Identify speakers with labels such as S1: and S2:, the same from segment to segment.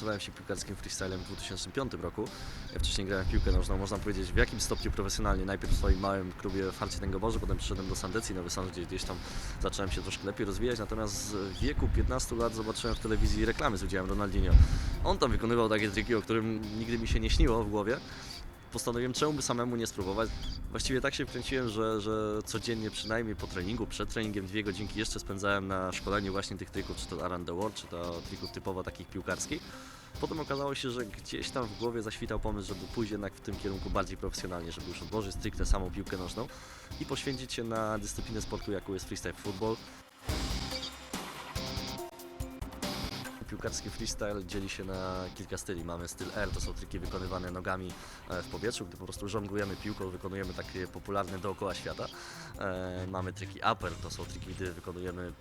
S1: zainteresowałem się piłkarskim freestylem w 2005 roku. Wcześniej grałem w piłkę nożną, można powiedzieć w jakim stopniu profesjonalnie. Najpierw w swoim małym klubie w Harcie Tęgoborze, potem przyszedłem do Sandecji Nowy Sącz, gdzie gdzieś tam zacząłem się troszkę lepiej rozwijać, natomiast w wieku 15 lat zobaczyłem w telewizji reklamy z udziałem Ronaldinho. On tam wykonywał takie triki, o którym nigdy mi się nie śniło w głowie. Postanowiłem, czemu by samemu nie spróbować. Właściwie tak się wkręciłem, że, że codziennie przynajmniej po treningu, przed treningiem dwie godzinki jeszcze spędzałem na szkoleniu właśnie tych trików, czy to Around the World, czy to trików typowo takich piłkarskich. Potem okazało się, że gdzieś tam w głowie zaświtał pomysł, żeby pójść jednak w tym kierunku bardziej profesjonalnie, żeby już odłożyć stricte samą piłkę nożną i poświęcić się na dyscyplinę sportu, jaką jest freestyle football. Piłkarski freestyle dzieli się na kilka styli. Mamy styl R, to są triki wykonywane nogami e, w powietrzu, gdy po prostu żonglujemy piłką, wykonujemy takie popularne dookoła świata. E, Mamy triki upper, to są triki, gdy wykonujemy,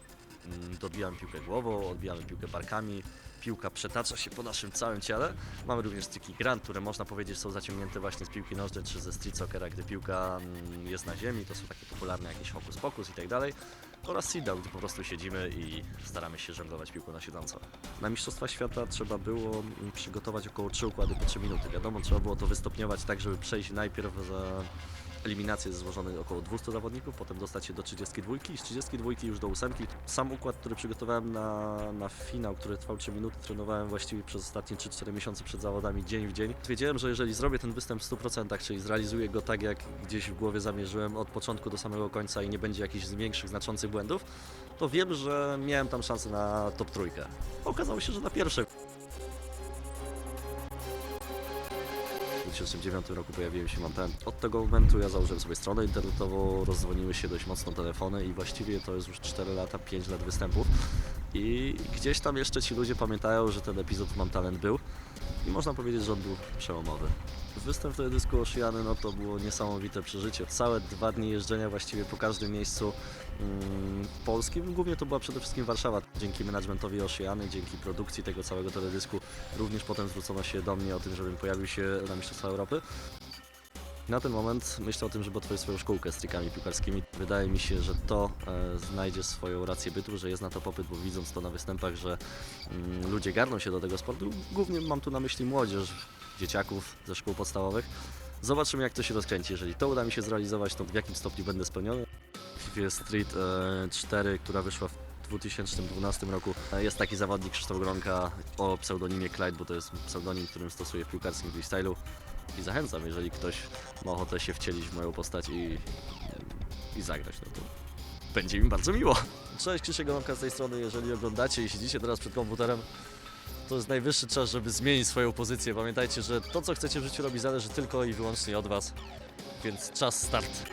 S1: mm, dobijamy piłkę głową, odbijamy piłkę barkami, piłka przetacza się po naszym całym ciele. Mamy również triki grand, które można powiedzieć są zaciągnięte właśnie z piłki nożnej czy ze street soccera, gdy piłka mm, jest na ziemi, to są takie popularne jakieś hokus pokus i tak dalej. Oraz sit down, gdy po prostu siedzimy i staramy się żonglować piłką na siedząco. Na Mistrzostwa Świata trzeba było mm, przygotować około 3 układy po 3 minuty. Wiadomo, trzeba było to wystopniować tak, żeby przejść najpierw za eliminację złożonych około 200 zawodników, potem dostać się do 32 i z 32 już do 8. Sam układ, który przygotowałem na, na finał, który trwał 3 minuty, trenowałem właściwie przez ostatnie 3-4 miesiące przed zawodami dzień w dzień. Wiedziałem, że jeżeli zrobię ten występ w 100%, czyli zrealizuję go tak, jak gdzieś w głowie zamierzyłem od początku do samego końca i nie będzie jakichś większych, znaczących błędów, to wiem, że miałem tam szansę na top trójkę. Okazało się, że na pierwsze. 2009 roku pojawiłem się mam ten. Od tego momentu ja założyłem sobie stronę internetową, rozdzwoniły się dość mocno telefony i właściwie to jest już 4 lata, 5 lat występów. I gdzieś tam jeszcze ci ludzie pamiętają, że ten epizod Mam Talent był i można powiedzieć, że on był przełomowy. Występ teledysku Oceany no to było niesamowite przeżycie. Całe dwa dni jeżdżenia właściwie po każdym miejscu mm, polskim. Głównie to była przede wszystkim Warszawa. Dzięki managementowi Oceany, dzięki produkcji tego całego teledysku również potem zwrócono się do mnie o tym, żebym pojawił się na Mistrzostwa Europy. Na ten moment myślę o tym, żeby otworzyć swoją szkółkę z trikami piłkarskimi. Wydaje mi się, że to e, znajdzie swoją rację bytu, że jest na to popyt, bo widząc to na występach, że mm, ludzie garną się do tego sportu, głównie mam tu na myśli młodzież, dzieciaków ze szkół podstawowych. Zobaczymy jak to się rozkręci. Jeżeli to uda mi się zrealizować, to w jakim stopniu będę spełniony. FIFA Street e, 4, która wyszła w 2012 roku. E, Jest taki zawodnik Krzysztof Gronka o pseudonimie Clyde, bo to jest pseudonim, którym stosuję w piłkarskim freestylu. I zachęcam, jeżeli ktoś ma ochotę się wcielić w moją postać i, i zagrać, no to będzie mi bardzo miło. Cześć, Krzysiek Gronka z tej strony. Jeżeli oglądacie i siedzicie teraz przed komputerem, to jest najwyższy czas, żeby zmienić swoją pozycję. Pamiętajcie, że to, co chcecie w życiu robić, zależy tylko i wyłącznie od Was. Więc czas start.